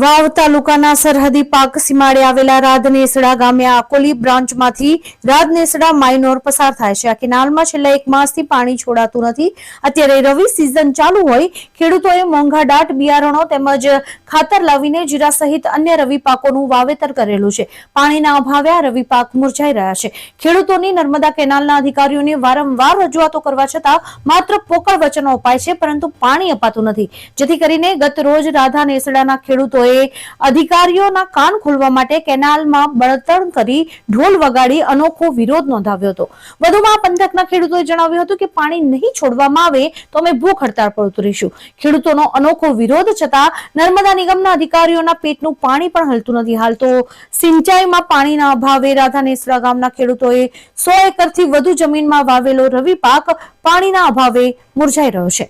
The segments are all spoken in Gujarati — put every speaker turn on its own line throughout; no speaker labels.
વાવ તાલુકાના સરહદી પાક સીમાડે આવેલા રાધનેસડા ગામે આકોલી બ્રાન્ચમાંથી રાધનેસડા માઇનોર પસાર થાય છે. આ કેનાલમાં છેલ્લા એક માસથી પાણી છોડાતું નથી. અત્યારે રવિ સિઝન ચાલુ હોય, ખેડૂતોએ મોંઘા દાટ બિયારણો તેમજ ખાતર લાવીને જીરા સહિત અન્ય રવિ પાકોનું વાવેતર કરેલું છે. પાણીના અભાવે આ રવિ પાક મુરઝાઈ રહ્યા છે. ખેડૂતોની નર્મદા કેનાલના અધિકારીઓને વારંવાર રજૂઆતો કરવા છતાં માત્ર પોકળ વચનો અપાય છે, પરંતુ પાણી અપાતું નથી. જેથી કરીને ગત રોજ રાધા નેસડાના ખેડૂતોએ અધિકારીઓના કાન ખોલવા માટે કેનાલમાં બળતણ કરી ઢોલ વગાડી અનોખો વિરોધ નોંધાવ્યો હતો. વધુમાં પંથકના ખેડૂતોએ જણાવ્યું હતું કે પાણી નહીં છોડવામાં આવે તો અમે ભૂખ હડતાળ પર ઉતરીશું. ખેડૂતોનો અનોખો વિરોધ છતાં નર્મદા નિગમના અધિકારીઓના પેટનું પાણી પણ હલતું નથી. હાલ તો સિંચાઈમાં પાણીના અભાવે રાધાનેસરા ગામના ખેડૂતોએ સો એકરથી વધુ જમીનમાં વાવેલો રવિ પાક પાણીના અભાવે મુરઝાઈ રહ્યો છે.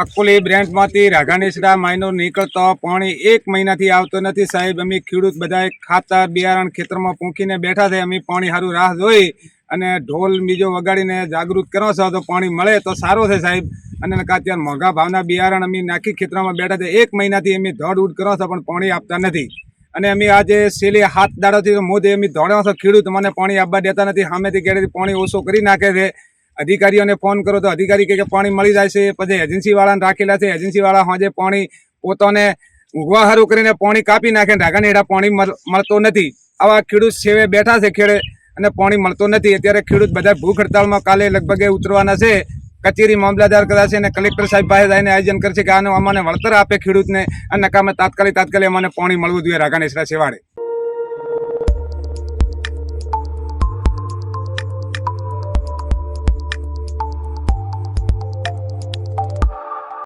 અકોલી બ્રાન્ચમાંથી રાઘાનેસડા માઇનો નીકળતો પાણી એક મહિનાથી આવતો નથી. સાહેબ, અમે ખેડૂત બધાએ ખાતર બિયારણ ખેતરમાં પૂંખીને બેઠા છે. અમે પાણી સારું રાહ જોઈ અને ઢોલ બીજો વગાડીને જાગૃત કરો છો તો પાણી મળે તો સારો છે સાહેબ. અને અત્યારે મોંઘા ભાવના બિયારણ અમે નાખી ખેતરમાં બેઠા છે. એક મહિનાથી અમે ધોડ ઉડ કરો છો પણ પાણી આપતા નથી. અને અમે આજે સેલી હાથ દાડોથી મોદી અમે દોડ્યા છો. ખેડૂત મને પાણી આપવા દેતા નથી. સામેથી ઘેરેથી પાણી ઓછો કરી નાખે છે. અધિકારીઓને ફોન કરો તો અધિકારી કહે કે પાણી મળી જાય છે. પછી એજન્સીવાળાને રાખેલા છે. એજન્સીવાળા સાંજે પાણી પોતાને ઊંઘવા હારું કરીને પાણી કાપી નાખે. ઢાકાને હેઠા પાણી મળ- મળતો નથી. આવા ખેડૂત સેવે બેઠા છે ખેડે અને પાણી મળતો નથી. અત્યારે ખેડૂત બધા ભૂખ હડતાળમાં કાલે લગભગ ઉતરવાના છે. કચેરી મામલતદાર કદાચ અને કલેક્ટર સાહેબ પાસે જઈને આયોજન કરશે કે આનું અમને વળતર આપે ખેડૂતને. અને નકામે તાત્કાલિક તાત્કાલિક અમને પાણી મળવું જોઈએ રાઘાનેસરા સેવાડે